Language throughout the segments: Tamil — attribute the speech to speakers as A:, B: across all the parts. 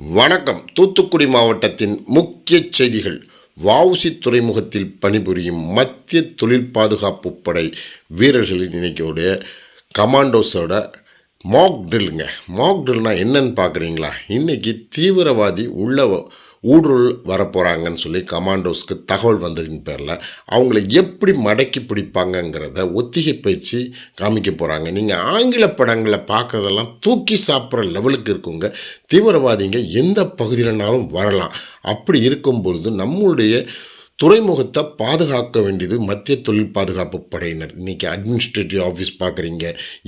A: வணக்கம். தூத்துக்குடி மாவட்டத்தின் முக்கிய செய்திகள். வஉசி துறைமுகத்தில் பணிபுரியும் மத்திய தொழில் பாதுகாப்பு படை வீரர்களின் இன்னைக்கோடைய கமாண்டோஸோட மாக் ட்ரில்லுங்க மாக் ட்ரில்னால் என்னன்னு பார்க்குறீங்களா இன்னைக்கு தீவிரவாதி உள்ள ஊடுருள் வரப்போகிறாங்கன்னு சொல்லி கமாண்டோஸ்க்கு தகவல் வந்ததின் பேரில் அவங்கள எப்படி மடக்கி பிடிப்பாங்கங்கிறத ஒத்திகை பயிற்சி காமிக்க போகிறாங்க நீங்கள் ஆங்கில படங்களை பார்க்குறதெல்லாம் தூக்கி சாப்பிட்ற லெவலுக்கு இருக்குங்க. தீவிரவாதிங்க எந்த பகுதியிலனாலும் வரலாம். அப்படி இருக்கும் பொழுது நம்மளுடைய துறைமுகத்தை பாதுகாக்க வேண்டியது மத்திய தொழில் பாதுகாப்பு படையினர். இன்றைக்கி அட்மினிஸ்ட்ரேட்டிவ் ஆஃபீஸ் பார்க்குறீங்க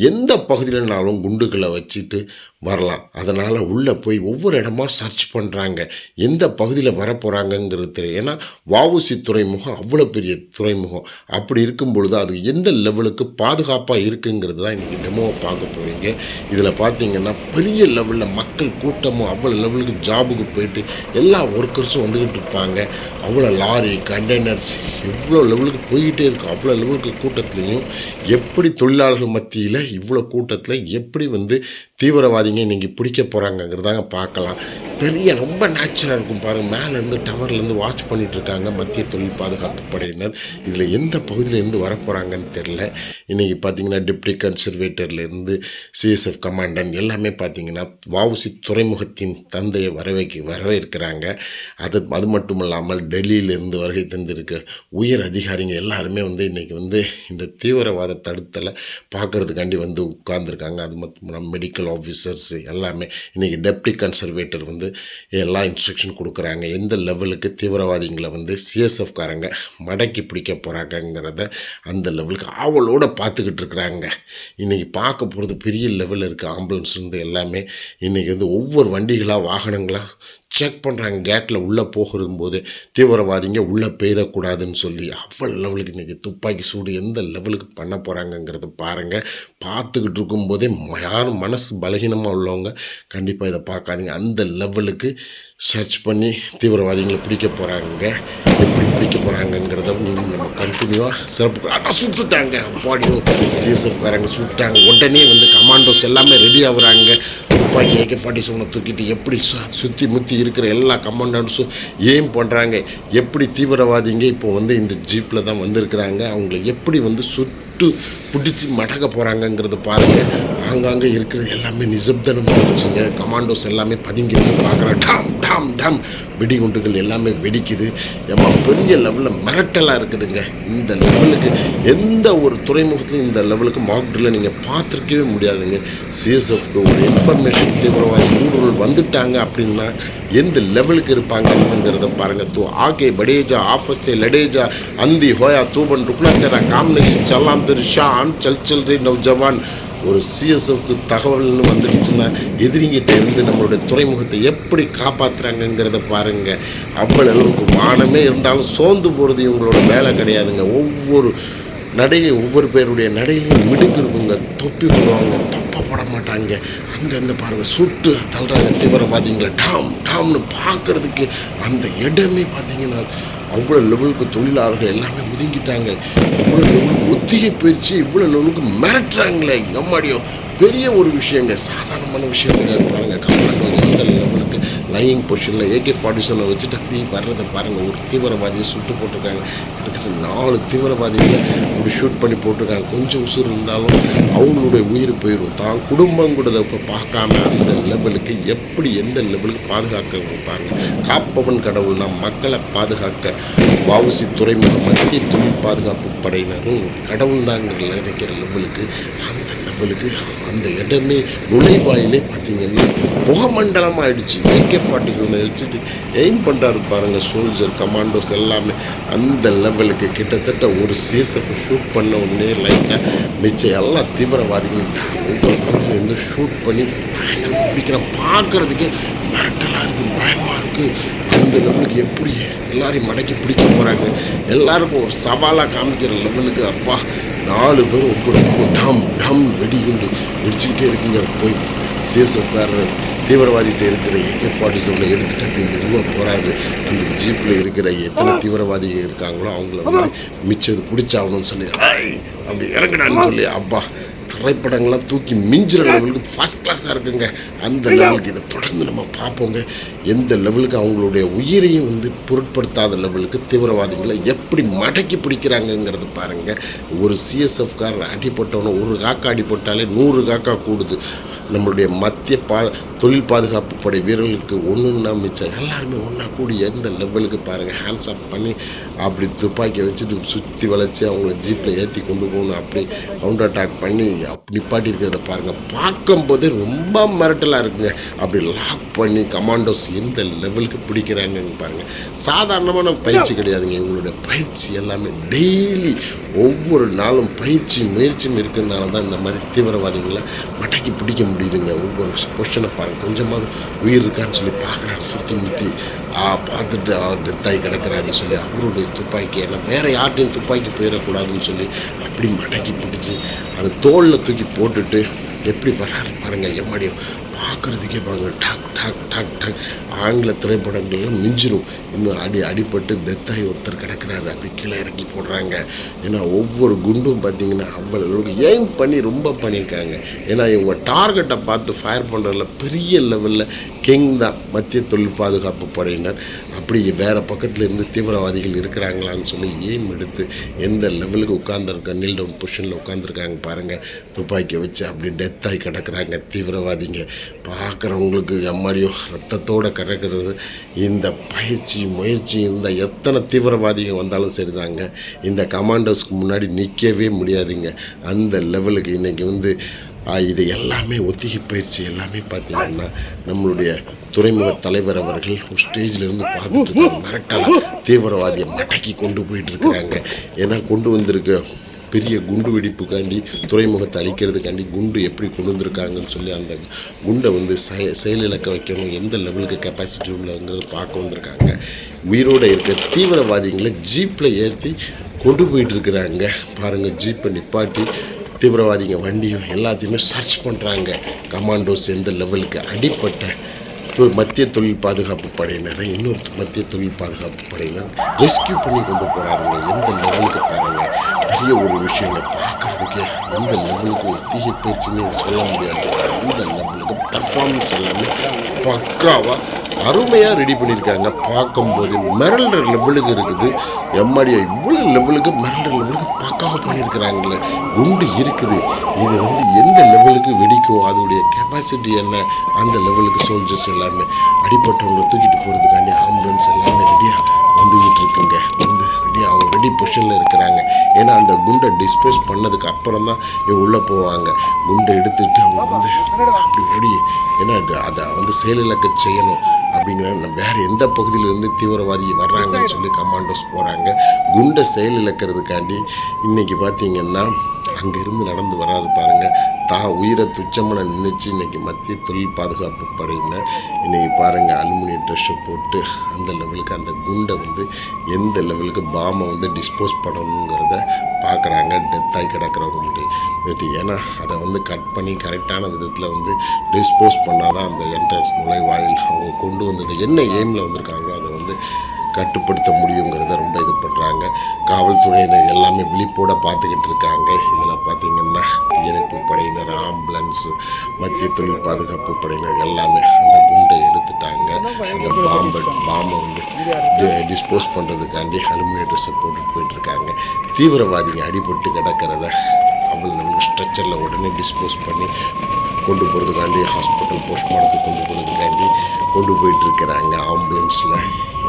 A: எந்த பகுதியிலனாலும் குண்டுகளை வச்சுட்டு வரலாம். அதனால் உள்ளே போய் ஒவ்வொரு இடமா சர்ச் பண்ணுறாங்க எந்த பகுதியில் வரப்போகிறாங்கங்கிறது தெரியும் ஏன்னா வவுசி துறைமுகம் அவ்வளோ பெரிய துறைமுகம். அப்படி இருக்கும் பொழுது அது எந்த லெவலுக்கு பாதுகாப்பாக இருக்குங்கிறது தான் இன்றைக்கி டெமோவை பார்க்க போகிறீங்க இதில் பார்த்தீங்கன்னா பெரிய லெவலில் மக்கள் கூட்டமும் அவ்வளோ லெவலுக்கு ஜாபுக்கு போயிட்டு எல்லா ஒர்க்கர்ஸும் வந்துக்கிட்டு இருப்பாங்க. அவ்வளோ லாரி கண்டெய்னர்ஸ் எவ்வளோ லெவலுக்கு போய்கிட்டே இருக்கும் அவ்வளோ லெவலுக்கு கூட்டத்துலேயும் எப்படி தொழிலாளர்கள் மத்தியில் இவ்வளோ கூட்டத்தில் எப்படி வந்து தீவிரவாதிங்க இன்றைக்கி பிடிக்க போகிறாங்கங்கிறதாங்க பார்க்கலாம். பெரிய ரொம்ப நேச்சுரலாக இருக்கும் பாருங்கள் மேலேருந்து டவர்லேருந்து வாட்ச் பண்ணிகிட்ருக்காங்க மத்திய தொழில் பாதுகாப்பு படையினர். இதில் எந்த பகுதியிலேருந்து வரப்போகிறாங்கன்னு தெரில இன்றைக்கி பார்த்தீங்கன்னா டிப்டி கன்சர்வேட்டர்லேருந்து சிஎஸ்எஃப் கமாண்டன்ட் எல்லாமே பார்த்தீங்கன்னா வஉசி துறைமுகத்தின் தந்தையை வரவேற்க வரவேற்கிறாங்க. அது அது மட்டும் இல்லாமல் டெல்லியிலேருந்து வர வருகை தந்திருக்க உயர் அதிகாரிங்க எல்லாருமே வந்து இன்றைக்கி வந்து இந்த தீவிரவாத தடுத்தலை பார்க்கறதுக்காண்டி வந்து உட்கார்ந்துருக்காங்க. அது மட்டும் மெடிக்கல் ஆஃபீஸர்ஸ் எல்லாமே இன்றைக்கி டெப்டி கன்சர்வேட்டர் வந்து எல்லா இன்ஸ்ட்ரக்ஷன் கொடுக்குறாங்க. எந்த லெவலுக்கு தீவிரவாதிகளை வந்து சிஎஸ்எஃப் காரங்க மடக்கி பிடிக்க போகிறாங்கங்கிறத அந்த லெவலுக்கு ஆவலோடு பார்த்துக்கிட்டு இருக்கிறாங்க. இன்றைக்கி பார்க்க போகிறது பெரிய லெவலில் இருக்குது ஆம்புலன்ஸ்லேருந்து எல்லாமே இன்றைக்கி வந்து ஒவ்வொரு வண்டிகளாக வாகனங்களாக செக் பண்ணுறாங்க கேட்டில் உள்ளே போகிறது போது தீவிரவாதிங்க உள்ளே போயிடக்கூடாதுன்னு சொல்லி அவ்வளோ லெவலுக்கு இன்றைக்கி துப்பாக்கி சூடு எந்த லெவலுக்கு பண்ண போகிறாங்கங்கிறத பாருங்கள் பார்த்துக்கிட்டு இருக்கும்போதே யாரும் மனசு பலகீனமாக உள்ளவங்க கண்டிப்பாக இதை பார்க்காதீங்க. அந்த லெவலுக்கு சர்ச் பண்ணி தீவிரவாதிகளை பிடிக்க போகிறாங்க எப்படி பிடிக்க போகிறாங்கங்கிறத நீங்கள் நம்ம கண்டினியூவாக சிறப்பு ஆனால் சுட்டுட்டாங்க. பாடியோ சிஎஸ்எஃப் காரங்க சுட்டுட்டாங்க. உடனே வந்து கமாண்டோஸ் எல்லாமே ரெடி ஆகுறாங்க. துப்பாக்கி ஏகே ஃபார்ட்டி செவனை தூக்கிட்டு எப்படி சுற்றி முற்றி இருக்கிற எல்லா கமாண்டன்ஸும் ஏம் பண்ணுறாங்க எப்படி தீவிரவாதிங்க இப்போ வந்து இந்த ஜீப்பில் தான் வந்திருக்கிறாங்க. அவங்கள எப்படி வந்து சுட்டு பிடிச்சி மடக்க போகிறாங்கங்கிறத பாருங்கள் ஆங்காங்கே இருக்கிறது எல்லாமே நிசப்தனம் ஆயிடுச்சுங்க கமாண்டோஸ் எல்லாமே பதுங்கி இருந்து பார்க்குறேன். டாம் டாம் வெடிகுண்டுகள் எல்லாமே வெடிக்குது. ஏமா பெரிய லெவலில் மிரட்டலாக இருக்குதுங்க. இந்த லெவலுக்கு எந்த ஒரு துறைமுகத்துலையும் இந்த லெவலுக்கு மாக்டில் நீங்கள் பார்த்துருக்கவே முடியாதுங்க. சிஎஸ்எஃப்க்கு ஒரு இன்ஃபர்மேஷன் தீவிரவாதி ஊடுருவல் வந்துட்டாங்க அப்படின்னா எந்த லெவலுக்கு இருப்பாங்கங்கிறத பாருங்கள் தூ ஆகே படேஜா ஆஃபஸே லடேஜா அந்தி ஹோயா தூபன் ருக்னா தெரா காம்னகி சலாம் திரு ஷான் சல் சல் ரே நவ்ஜவான் ஒரு சிஎஸ்எஃப்க்கு தகவல்னு வந்துடுச்சுன்னா எதிரிங்கிட்ட இருந்து நம்மளுடைய துறைமுகத்தை எப்படி காப்பாற்றுறாங்கங்கிறத பாருங்கள் அவ்வளவு அளவுக்கு வானமே இருந்தாலும் சோர்ந்து போகிறது இவங்களோட வேலை கிடையாதுங்க. ஒவ்வொரு நடையை ஒவ்வொரு பேருடைய நடையிலையும் மிடுக்கு இருக்குங்க தொப்பி போடுவாங்க தொப்ப போட மாட்டாங்க. அங்கங்கே பாருங்கள் சுட்டு தள்ளுறாங்க தீவிரவாதிங்களை. டாம் டாம்னு பார்க்குறதுக்கு அந்த இடமே பார்த்தீங்கன்னா அவ்வளோ லெவலுக்கு தொழிலாளர்கள் எல்லாமே ஒதுங்கிட்டாங்க இவ்வளோ லெவலுக்கு ஒத்திகை போயிடுச்சு இவ்வளோ லெவலுக்கு மிரட்டுறாங்களே. எம்மாடியோ பெரிய ஒரு விஷயங்க சாதாரணமான விஷயம் கிடையாது பாருங்கள் கமாண்டோ எந்த லெவலுக்கு லையிங் பொசிஷனில் ஏகே ஃபார்ட்டி செவனை வச்சுட்டு அப்படியே வர்றதை பாருங்கள் ஒரு தீவிரவாதியை சுட்டு போட்டிருக்காங்க. கிட்டத்தட்ட நாலு தீவிரவாதிகளை அப்படி ஷூட் பண்ணி போட்டிருக்காங்க. கொஞ்சம் உசுறு இருந்தாலும் அவங்களுடைய உயிர் போயிடும் தான் குடும்பம் கூட பார்க்காம அந்த லெவலுக்கு எப்படி எந்த லெவலுக்கு பாதுகாக்க பாருங்கள் காப்பவன் கடவுள்னா மக்களை பாதுகாக்க வாவுசி துறைமுகம் மத்திய துறை பாதுகாப்பு படையினரும் கடவுள்தாங்க நினைக்கிற லெவலுக்கு அந்த லெவலுக்கு அந்த இடமே நுழைவாயிலே பார்த்தீங்கன்னா புகமண்டலம் ஆயிடுச்சு ஏகே ஃபார்ட்டி செவனை வச்சுட்டு எய்ம் பண்ணுறாரு பாருங்கள் சோல்ஜர் கமாண்டோஸ் எல்லாமே. அந்த லெவலுக்கு கிட்டத்தட்ட ஒரு சிஎஸ்எஃப் ஷூட் பண்ண உடனே லைட்டாக மிச்சம் எல்லா தீவிரவாதிகள் ஒவ்வொரு பகுதியில் இருந்து ஷூட் பண்ணி பயங்கரமா பிடிக்கிறான் பார்க்கறதுக்கே மிரட்டலாக இருக்குது பயமாக இருக்குது அந்த லெவலுக்கு எப்படி எல்லாரையும் மடக்கி பிடிக்க போகிறாங்க எல்லாருக்கும் ஒரு சவாலாக காமிக்கிற லெவலுக்கு அப்பா நாலு பேரும் ஒவ்வொரு டம் டம் வெடிகுண்டு வெடிச்சுக்கிட்டே இருக்குங்க. போய் சிஎஸ்எஃப்காரர் தீவிரவாதிகிட்ட இருக்கிற ஏகே ஃபார்ட்டி செவனை எடுத்துட்டு அப்படி மெதுவாக போகிறாரு அந்த ஜீப்பில் இருக்கிற எத்தனை தீவிரவாதிகள் இருக்காங்களோ அவங்கள வந்து மிச்சது பிடிச்சாகணும்னு சொல்லி அப்படி இறங்குடான்னு சொல்லி அப்பா திரைப்படங்கள்லாம் தூக்கி மிஞ்சுற லெவலுக்கு ஃபஸ்ட் கிளாஸாக இருக்குங்க. அந்த லெவலுக்கு இதை தொடர்ந்து நம்ம பார்ப்போங்க. எந்த லெவலுக்கு அவங்களுடைய உயிரையும் வந்து பொருட்படுத்தாத லெவலுக்கு தீவிரவாதிகளை எப்படி மடக்கி பிடிக்கிறாங்கங்கிறது பாருங்கள் ஒரு சிஎஸ்எஃப்கார் அடிப்பட்டவன ஒரு காக்கா அடிப்பட்டாலே நூறு காக்கா கூடுது. நம்மளுடைய மத்திய பா தொழில் பாதுகாப்பு படை வீரர்களுக்கு ஒன்றுன்னா மிச்சம் எல்லாருமே ஒன்றா கூடி எந்த லெவலுக்கு பாருங்கள் ஹேண்ட்ஸ் அப் பண்ணி அப்படி துப்பாக்கியை வச்சுட்டு சுற்றி வளைச்சி அவங்கள ஜீப்பில் ஏற்றி கொண்டு போகணும் அப்படி கவுண்டர் அட்டாக் பண்ணி அப்படி நிப்பாட்டி இருக்கிறத பாருங்கள் பார்க்கும்போதே ரொம்ப மிரட்டலாக இருக்குங்க. அப்படி லாக் பண்ணி கமாண்டோஸ் எந்த லெவலுக்கு பிடிக்கிறாங்கன்னு பாருங்கள் சாதாரணமான பயிற்சி கிடையாதுங்க. இவங்களுடைய பயிற்சி எல்லாமே டெய்லி ஒவ்வொரு நாளும் பயிற்சி முயற்சியும் இருக்கிறதுனால தான் இந்த மாதிரி தீவிரவாதிகளை மடக்கி பிடிக்க முடியுதுங்க. ஒவ்வொரு பொஷனை பாருங்கள் கொஞ்சமாவது உயிர் இருக்கான்னு சொல்லி பார்க்குறாரு. சுற்றி முற்றி ஆ பார்த்துட்டு அவர் டெத்தாகி கிடக்கிறாருன்னு சொல்லி அவருடைய துப்பாக்கி ஏன்னா வேறு யார்ட்டையும் துப்பாக்கி போயிடக்கூடாதுன்னு சொல்லி அப்படி மடக்கி பிடிச்சி அது தோளில் தூக்கி போட்டுட்டு எப்படி வராரு பாருங்கள் எம்மாடியும் பார்க்குறதுக்கே பாருங்க. டாக் டாக் டாக் டாக். ஆங்கில திரைப்படங்கள்லாம் மிஞ்சிடும் இன்னும் அடி அடிப்பட்டு டெத்தாகி ஒருத்தர் கிடக்கிறாரு. அப்படி கீழே இறக்கி போடுறாங்க. ஏன்னா ஒவ்வொரு குண்டும் பார்த்தீங்கன்னா அவ்வளோ அளவுக்கு எய்ம் பண்ணி ரொம்ப பண்ணியிருக்காங்க. ஏன்னா இவங்க டார்கெட்டை பார்த்து ஃபயர் பண்ணுறதுல பெரிய லெவலில் கிங் தான் மத்திய தொழில் பாதுகாப்பு படையினர். அப்படி வேறு பக்கத்தில் இருந்து தீவிரவாதிகள் இருக்கிறாங்களான்னு சொல்லி எய்ம் எடுத்து எந்த லெவலுக்கு உட்காந்துருக்க நீல் டவுன் பொசிஷனில் உட்காந்துருக்காங்க பாருங்கள் துப்பாக்கி வச்சு அப்படி டெத்தாகி கிடக்கிறாங்க தீவிரவாதிங்க. பார்க்குறவங்களுக்கு எம்மாடியோ ரத்தத்தோடு கிடக்கிறது இந்த பயிற்சி முயற்சி இந்த எத்தனை தீவிரவாதிகள் வந்தாலும் சரிதாங்க. இந்த கமாண்டர்ஸ்க்கு முன்னாடி நிற்கவே முடியாதுங்க. அந்த லெவலுக்கு இன்றைக்கி வந்து இது எல்லாமே ஒத்திகை பயிற்சி எல்லாமே பார்த்தீங்கன்னா நம்மளுடைய துறைமுக தலைவர் அவர்கள் ஸ்டேஜ்லேருந்து ஸ்டேஜில் இருந்து பார்த்துட்டு இருக்காங்க தீவிரவாதியை மடக்கி கொண்டு போயிட்டு இருக்கிறாங்க ஏன்னா கொண்டு வந்திருக்க பெரிய குண்டு வெடிப்புக்காண்டி துறைமுகத்தை அழிக்கிறதுக்காண்டி குண்டு எப்படி கொண்டு வந்திருக்காங்கன்னு சொல்லி அந்த குண்டை வந்து செயலிழக்க வைக்கணும் எந்த லெவலுக்கு கெப்பாசிட்டி உள்ளதுங்கிறத பார்க்க வந்திருக்காங்க. உயிரோடு இருக்க தீவிரவாதிகளை ஜீப்பில் ஏற்றி கொண்டு போயிட்டு இருக்கிறாங்க பாருங்கள் ஜீப்பை நிப்பாட்டி தீவிரவாதிங்க வண்டியும் எல்லாத்தையுமே சர்ச் பண்ணுறாங்க கமாண்டோஸ் எந்த லெவலுக்கு அடிப்பட்ட தொ- மத்திய தொழில் பாதுகாப்பு படையினரை இன்னொரு மத்திய தொழில் பாதுகாப்பு படையினர் ரெஸ்கியூ பண்ணி கொண்டு போகிறாருங்க எந்த லெவலுக்கு பாருங்க. பெரிய ஒரு விஷயங்க. பார்க்குறதுக்கே எந்த லெவலுக்கு ஒரு தீய பயிற்சின்னு சொல்ல முடியாது. அந்த லெவலுக்கு பர்ஃபார்மன்ஸ் எல்லாமே பக்காவாக அருமையாக ரெடி பண்ணியிருக்காங்க. பார்க்கும்போது மிரள்ற லெவலுக்கு இருக்குது. எம்மாடியா இவ்வளோ லெவலுக்கு மிரள்ற லெவலுக்கு பக்காவாக பண்ணியிருக்கிறாங்களே. குண்டு இருக்குது. இது வந்து எந்த லெவலுக்கு வெடிக்கும் அதோடைய கெப்பாசிட்டி என்ன அந்த லெவலுக்கு சோல்ஜர்ஸ் எல்லாமே அடிப்பட்டவங்களை தூக்கிட்டு போகிறதுக்காண்டி ஆம்புலன்ஸ் எல்லாமே ரெடியாக வந்துக்கிட்டு இருக்குங்க வந்து ரெடியாக அவங்க ரெடி பொசிஷனில் இருக்கிறாங்க. ஏன்னா அந்த குண்டை டிஸ்போஸ் பண்ணதுக்கு அப்புறம் தான் இவங்க உள்ளே போவாங்க. குண்டை எடுத்துட்டு அவங்க வந்து அப்படி ஓடி ஏன்னா அது அதை வந்து செயலிழக்க செய்யணும். அப்படிங்கிற வேறு எந்த பகுதியிலேருந்து தீவிரவாதி வர்றாங்கன்னு சொல்லி கமாண்டோஸ் போகிறாங்க குண்டை செயலிழக்கிறதுக்காண்டி இன்றைக்கி பார்த்தீங்கன்னா அங்கேருந்து நடந்து வராது பாருங்கள் தான் உயிரை துச்சமாக நினச்சி இன்றைக்கி மத்திய தொழில் பாதுகாப்பு படையினர் இன்றைக்கி பாருங்கள் அலுமினிய ட்ரெஸ்ஸை போட்டு அந்த லெவலுக்கு அந்த குண்டை வந்து எந்த லெவலுக்கு பாமை வந்து டிஸ்போஸ் பண்ணணுங்கிற பார்க்குறாங்க டெத்தாகி கிடக்கிறவங்க முன்னாடி. ஏன்னா அதை வந்து கட் பண்ணி கரெக்டான விதத்தில் வந்து டிஸ்போஸ் பண்ணால் தான் அந்த என்ட்ரன்ஸ் நுழைவாயில் அவங்க கொண்டு வந்தது. என்ன எய்மில் வந்திருக்காங்களோ அதை வந்து கட்டுப்படுத்த முடியுங்கிறத ரொம்ப இது பண்ணுறாங்க காவல்துறையினர் எல்லாமே விழிப்போட பார்த்துக்கிட்டு இருக்காங்க. இதில் பார்த்திங்கன்னா தீயணைப்பு படையினர் ஆம்புலன்ஸு மத்திய தொழில் பாதுகாப்பு படையினர் எல்லாமே அந்த எடுத்துட்டாங்க. அந்த பாம்பை பாம்பை வந்து டிஸ்போஸ் பண்ணுறதுக்காண்டி அலுமினேட்டர்ஸை போட்டுட்டு போயிட்டுருக்காங்க. தீவிரவாதிங்க அடிபட்டு கிடக்கிறத அவள் ஸ்ட்ரக்சரில் உடனே டிஸ்போஸ் பண்ணி கொண்டு போகிறதுக்காண்டி ஹாஸ்பிட்டல் போஸ்ட்மார்ட்டத்துக்கு கொண்டு போகிறதுக்காண்டி கொண்டு போயிட்டு இருக்கிறாங்க ஆம்புலன்ஸில்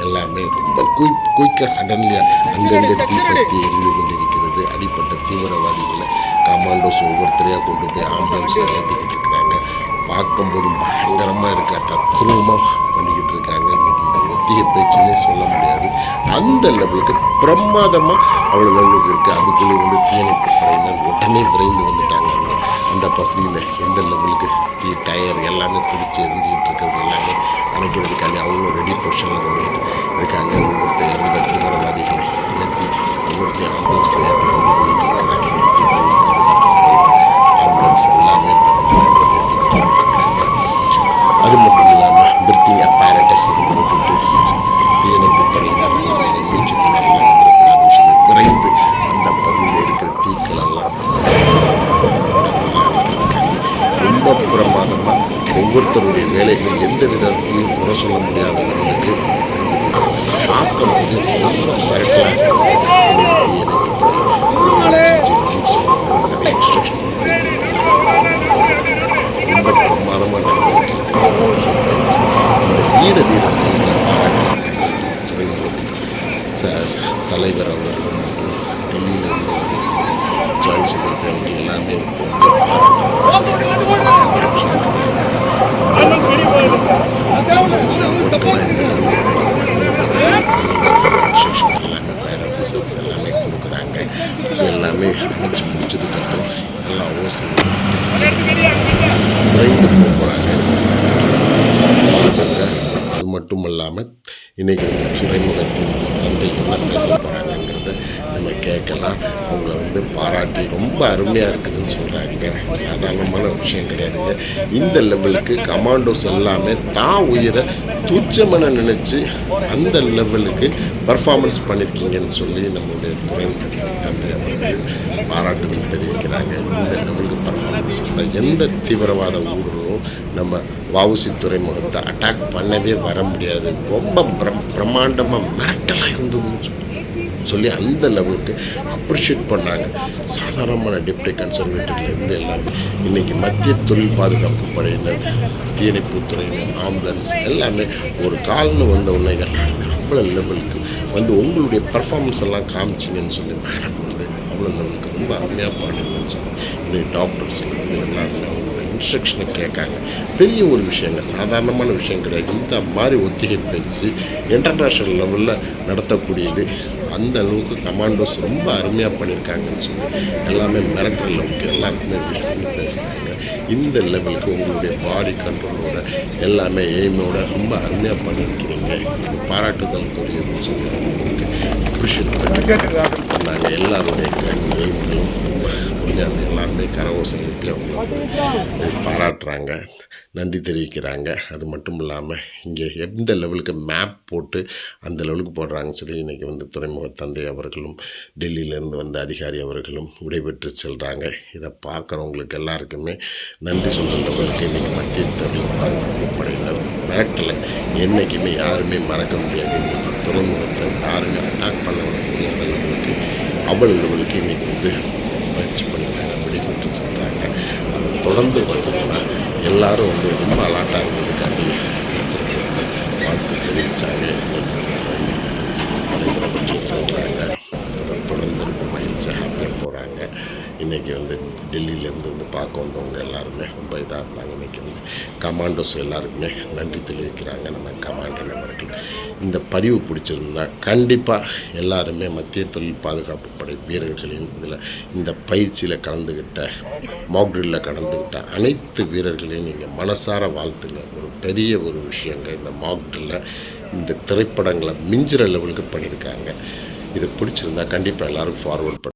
A: எல்லாமே ரொம்ப குயிக் குயிக்காக சடன்லியாக அங்கங்கே தீப்பற்றி எரிந்து கொண்டிருக்கிறது. அடிப்பட்ட தீவிரவாதிகளை கமாண்டோஸ் ஒவ்வொருத்தரையாக கொண்டு போய் ஆம்புலன்ஸில் இருக்கிறாங்க பார்க்கும்போது பயங்கரமாக இருக்க. தத்ரூபமாக பண்ணிக்கிட்டு இருக்காங்க. இன்னைக்கு இது ஒத்திகை பேச்சுன்னே சொல்ல முடியாது. அந்த லெவலுக்கு பிரமாதமாக அவ்வளோ லெவலுக்கு இருக்குது அதுக்குள்ளே வந்து தீயணைப்பு படையினர் உடனே விரைந்து வந்துட்டாங்க. அந்த பகுதியில் எந்த லெவலுக்கு தீ டயர் எல்லாமே பிடிச்சி எரிஞ்சிக்கிட்டு இருக்கிறது எல்லாமே அணைக்கிறதுக்காண்டி அவ்வளோ ரெடி பொசிஷனில் இருக்காங்க. ஒவ்வொருத்தர் இறந்த தீவிரவாதிகளை ஏற்றி ஒவ்வொருத்தையும் ஆம்புலன்ஸில் ஏற்றி கொண்டு போயிட்டு இருக்கிறாங்க மத்திய தொழில் பாதுகாப்பு படையினர் ஆம்புலன்ஸ் எல்லாமே பார்த்தீங்கன்னா ஏற்றிக்கிட்டு இருக்காங்க அது மட்டும் இல்லாமல் பிரித்திங் அப்பாரட்டஸ் போட்டுட்டு தீயணைப்பு படையினர் மூச்சு திணறலாம் வந்துடக்கூடாதுன்னு சொல்லி விரைந்து அந்த பகுதியில் இருக்கிற தீக்கள் எல்லாம் சொல்ல முடியாத லெவலுக்கு பார்க்கும்போது ரொம்ப மிரட்டலாக இன்ஸ்ட்ரக்ஷன் ரொம்ப பிரமாதமாக நடந்துட்டு இந்த வீர தீர செயல்களை ச- தலைவர் அவர்கள் மற்றும் டெல்லியில் இருந்தவர்கள் வந்து ஜாயின் எல்லாமே வந்து எல்லாமே ஃபயர் ஆஃபீஸர்ஸ் எல்லாமே கொடுக்குறாங்க இது எல்லாமே அணைச்சி முடிச்சதுக்கப்புறம் எல்லா ஓசி விரைந்து போக போகிறாங்க அது மட்டும் இல்லாமல் இன்றைக்கி துறைமுகத்தின் தந்தை என்ன பேச போகிறாங்கங்கிறத நம்ம கேட்கலாம். அவங்கள வந்து பாராட்டி ரொம்ப அருமையாக இருக்குதுன்னு சொல்கிறாங்க சாதாரணமான விஷயம் கிடையாதுங்க. இந்த லெவலுக்கு கமாண்டோஸ் எல்லாமே தான் உயிரை துச்சமென நினச்சி அந்த லெவலுக்கு பர்ஃபார்மன்ஸ் பண்ணியிருக்கீங்கன்னு சொல்லி நம்மளுடைய துறைமுகத்தின் தந்தை அவர்கள் பாராட்டுதல் தெரிவிக்கிறாங்க. இந்த லெவலுக்கு பர்ஃபார்மன்ஸ் எந்த தீவிரவாத ஊடுருவும் நம்ம வவுசி துறைமுகத்தை அட்டாக் பண்ணவே வர முடியாது. ரொம்ப பிரம் பிரம்மாண்டமாக மிரட்டலாக இருந்ததுன்னு சொல்லி அந்த லெவலுக்கு அப்ரிஷியேட் பண்ணாங்க. சாதாரணமான டெப்டி கன்சர்வேட்டர்லேருந்து எல்லாமே. இன்றைக்கி மத்திய தொழில் பாதுகாப்பு படையினர் தீயணைப்புத்துறையினர் ஆம்புலன்ஸ் எல்லாமே ஒரு கால்னு வந்த உடனே எல்லாமே அவ்வளோ லெவலுக்கு வந்து உங்களுடைய பர்ஃபார்மன்ஸ் எல்லாம் காமிச்சிங்கன்னு சொல்லி மேடம் வந்து அவ்வளோ லெவலுக்கு ரொம்ப அருமையாக பாடுங்கன்னு சொல்லி இன்றைக்கி டாக்டர்ஸ்லேருந்து எல்லாருமே அவங்களோட இன்ஸ்ட்ரக்ஷனை கேட்காங்க. பெரிய ஒரு விஷயங்க. சாதாரணமான விஷயம் கிடையாது. இந்த மாதிரி ஒத்திகை பயிற்சி இன்டர்நேஷ்னல் லெவலில் நடத்தக்கூடியது. அந்த அளவுக்கு கமாண்டோஸ் ரொம்ப அருமையாக பண்ணியிருக்காங்கன்னு சொல்லி எல்லாமே மிரட்டல் அளவுக்கு எல்லாருக்குமே விஷ் பண்ணி பேசுகிறாங்க இந்த லெவலுக்கு உங்களுடைய பாடி கண்ட்ரோலோட எல்லாமே எய்மோட ரொம்ப அருமையாக பண்ணியிருக்கிறீங்க. இது பாராட்டுதலுக்குரியதுன்னு சொல்லி உங்களுக்கு அப்ரிஷியேட் பண்ணி பண்ணாங்க எல்லாருடைய கண் எய்ம்களும் ரொம்ப அருமையாக கரகோஷம் எழுப்பி அவங்கள வந்து பாராட்டுறாங்க நன்றி தெரிவிக்கிறாங்க. அது மட்டும் இல்லாமல் இங்கே எந்த லெவலுக்கு மேப் போட்டு அந்த லெவலுக்கு போடுறாங்கன்னு சொல்லி இன்றைக்கி வந்து துறைமுக தந்தை அவர்களும் டெல்லியிலேருந்து வந்த அதிகாரி அவர்களும் விடைபெற்று செல்கிறாங்க இதை பார்க்குறவங்களுக்கு எல்லாருக்குமே நன்றி சொல்கிற லெவலுக்கு இன்றைக்கி மத்திய தமிழ் பாதுகாப்பு படையினர் மிரட்டலை என்றைக்குமே யாருமே மறக்க முடியாது. இன்றைக்கி துறைமுகத்தை யாருமே அட்டாக் பண்ண முடியாத லெவலுக்கு அவ்வளோ லெவலுக்கு இன்றைக்கி வந்து பயிற்சி பண்ணிட்டாங்க வெடிபெற்று சொல்கிறாங்க அதை தொடர்ந்து பார்த்தோம்னா எல்லாரும் வந்து ரொம்ப அலாட்டாக இருந்ததுக்காண்டி வாழ்த்து தெரிவித்தாங்க பற்றி சொல்கிறாங்க அதை தொடர்ந்து ரொம்ப மகிழ்ச்சியாக ஹாப்பியாக இன்றைக்கி வந்து டெல்லியிலேருந்து வந்து பார்க்க வந்தவங்க எல்லாருமே ரொம்ப இதாக இருந்தாங்க. இன்றைக்கி வந்து கமாண்டோஸ் எல்லாருக்குமே நன்றி தெரிவிக்கிறாங்க. நம்ம கமாண்டர் அவர்கள் இந்த பதிவு பிடிச்சிருந்தா கண்டிப்பாக எல்லாருமே மத்திய தொழில் பாதுகாப்பு படை வீரர்களையும் இதில் இந்த பயிற்சியில் கலந்துக்கிட்ட மாக்டில் கலந்துக்கிட்ட அனைத்து வீரர்களையும் நீங்கள் மனசார வாழ்த்துங்க. ஒரு பெரிய ஒரு விஷயங்க. இந்த மாக்ட்ரில்ல இந்த திரைப்படங்களை மிஞ்சுற லெவலுக்கு பண்ணியிருக்காங்க. இது பிடிச்சிருந்தா கண்டிப்பாக எல்லாரும் ஃபார்வர்ட் பண்ண.